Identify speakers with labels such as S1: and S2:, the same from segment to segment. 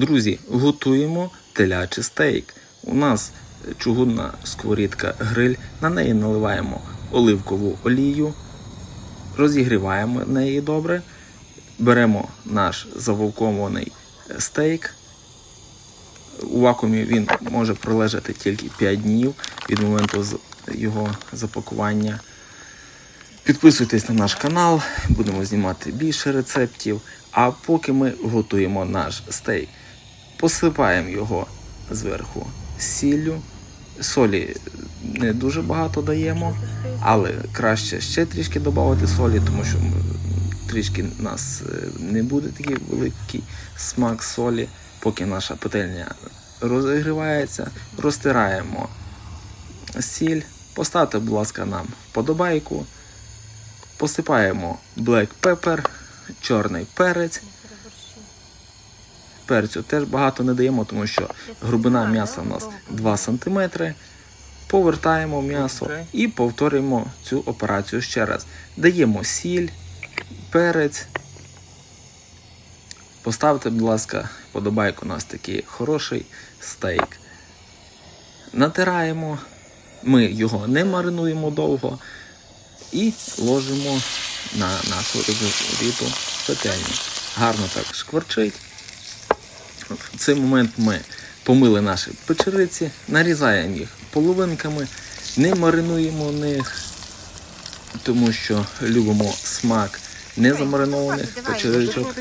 S1: Друзі, готуємо телячий стейк. У нас чугунна сковорідка гриль. На неї наливаємо оливкову олію, розігріваємо неї добре. Беремо наш завовкований стейк. У вакуумі він може пролежати тільки 5 днів від моменту його запакування. Підписуйтесь на наш канал, будемо знімати більше рецептів. А поки ми готуємо наш стейк, посипаємо його зверху сіллю. Солі не дуже багато даємо, але краще ще трішки додати солі, тому що трішки у нас е, не буде такий великий смак солі, поки наша петельня розігрівається, розтираємо сіль. Поставте, будь ласка, нам вподобайку. Посипаємо black pepper, чорний перець. Перцю теж багато не даємо, тому що глибина м'яса у нас 2 см. Повертаємо м'ясо і повторюємо цю операцію ще раз. Даємо сіль, перець. Поставте, будь ласка, вподобайку у нас такий хороший стейк. Натираємо. Ми його не маринуємо довго і ложимо на нашу розігріту петельню. Гарно так шкварчить. В цей момент ми помили наші печериці, нарізаємо їх половинками, не маринуємо них, тому що любимо смак не замаринованих печеричок,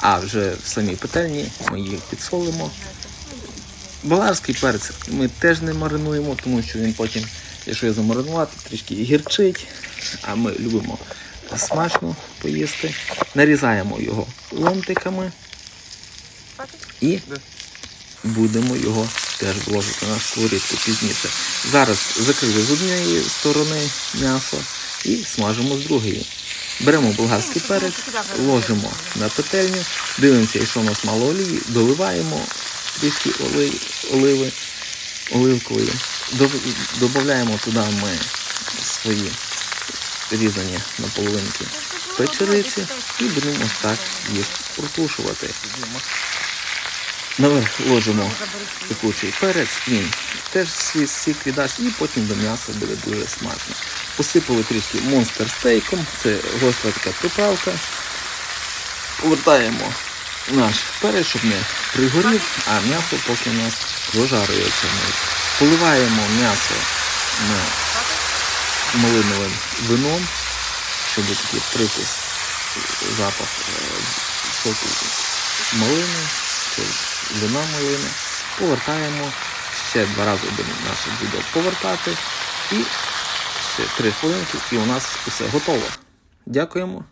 S1: а вже в самій петельні ми їх підсолимо. Болгарський перець ми теж не маринуємо, тому що він потім, якщо його замаринувати, трішки гірчить. А ми любимо смачно поїсти. Нарізаємо його ломтиками і будемо його теж вложити на сковорідку пізніше. Зараз закрили з однієї сторони м'ясо і смажимо з другої. Беремо болгарський перець, ложимо на петельню, дивимося, якщо у нас мало олії, доливаємо трішки оли, оливи, оливкової. Додаємо туди ми свої різані на половинки печериці і будемо ось так їх протушувати. Наверх ложимо пекучий перець, він теж свій сік віддасть, і потім до м'яса буде дуже смачно. Посипали трішки монстер стейком, це гостра така приправка. Повертаємо наш перець, щоб не пригорів, а м'ясо поки у нас дожарюється. Поливаємо м'ясо на малиновим вином, щоб такий привкус, запах е, соку малини, вина малини. Повертаємо, ще два рази будемо наше відео повертати. І ще три хвилинки, і у нас усе готово. Дякуємо.